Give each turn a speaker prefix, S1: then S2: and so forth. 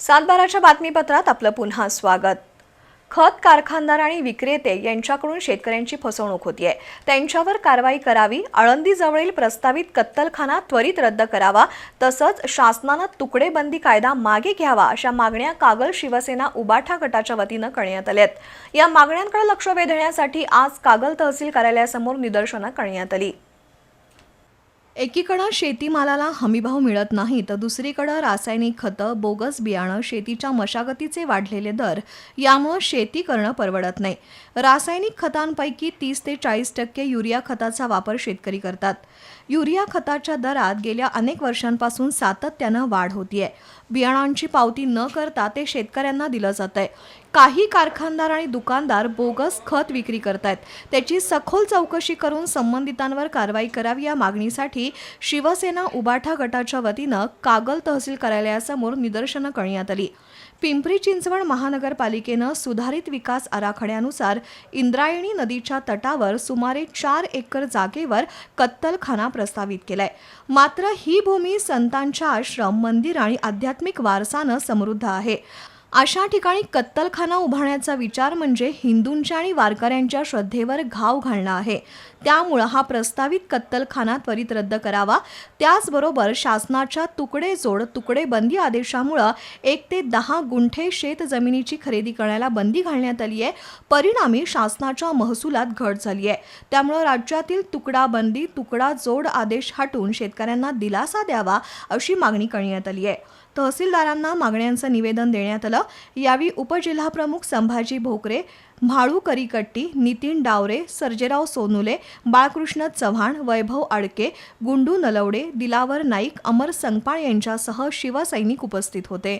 S1: सातबाराच्या बातमीपत्रात आपलं पुन्हा स्वागत. खत कारखानदार आणि विक्रेते यांच्याकडून शेतकऱ्यांची फसवणूक होतीये. त्यांच्यावर कारवाई करावी आळंदीजवळील प्रस्तावित कत्तलखाना त्वरित रद्द करावा तसंच शासनानं तुकडेबंदी कायदा मागे घ्यावा अशा मागण्या कागल शिवसेना उबाठा गटाच्या वतीनं करण्यात आल्यात. या मागण्यांकडे लक्ष वेधण्यासाठी आज कागल तहसील कार्यालयासमोर निदर्शनं करण्यात आली. एकीकडं शेतीमालाला हमीभाव मिळत नाही तर दुसरीकडं रासायनिक खतं बोगस बियाणं शेतीच्या मशागतीचे वाढलेले दर यामुळं शेती करणं परवडत नाही. रासायनिक खतांपैकी तीस ते चाळीस टक्के युरिया खताचा वापर शेतकरी करतात. युरिया खताच्या दरात गेल्या अनेक वर्षांपासून सातत्यानं वाढ होतीये. बियाणांची पावती न करता ते शेतकऱ्यांना दिलं जात आहे काही कारखानदार आणि दुकानदार बोगस खत विक्री करतायत. त्याची सखोल चौकशी करून संबंधितांवर कारवाई करावी या मागणीसाठी शिवसेना उबाठा गटाच्या वतीनं कागल तहसील कार्यालयासमोर निदर्शनं करण्यात आली. पिंपरी चिंचवड महानगरपालिकेनं सुधारित विकास आराखड्यानुसार इंद्रायणी नदीच्या तटावर सुमारे चार एकर जागेवर कत्तलखाना प्रस्तावित केलाय. मात्र ही भूमी संतांच्या आश्रम मंदिर आणि आध्यात्मिक वारसानं समृद्ध आहे. अशा ठिकाणी कत्तलखाना उभारण्याचा विचार म्हणजे हिंदूंच्या आणि वारकऱ्यांच्या श्रद्धेवर घाव घालणं आहे. त्यामुळं हा प्रस्तावित कत्तलखाना त्वरित रद्द करावा. त्याचबरोबर शासनाच्या तुकडे जोड तुकडे बंदी आदेशामुळं एक ते दहा गुंठे शेत जमिनीची खरेदी करण्याला बंदी घालण्यात आली आहे. परिणामी शासनाच्या महसुलात घट झाली आहे. त्यामुळं राज्यातील तुकडा बंदी तुकडा जोड आदेश हटून शेतकऱ्यांना दिलासा द्यावा अशी मागणी करण्यात आली आहे. तहसीलदारांना मागण्यांचं निवेदन देण्यात आलं. यावेळी उपजिल्हाप्रमुख संभाजी भोकरे म्हाळू करीकट्टी नितीन डावरे सर्जेराव सोनुले बाळकृष्ण चव्हाण वैभव आडके गुंडू नलवडे दिलावर नाईक अमर संगपाळ यांच्यासह शिवसैनिक उपस्थित होते.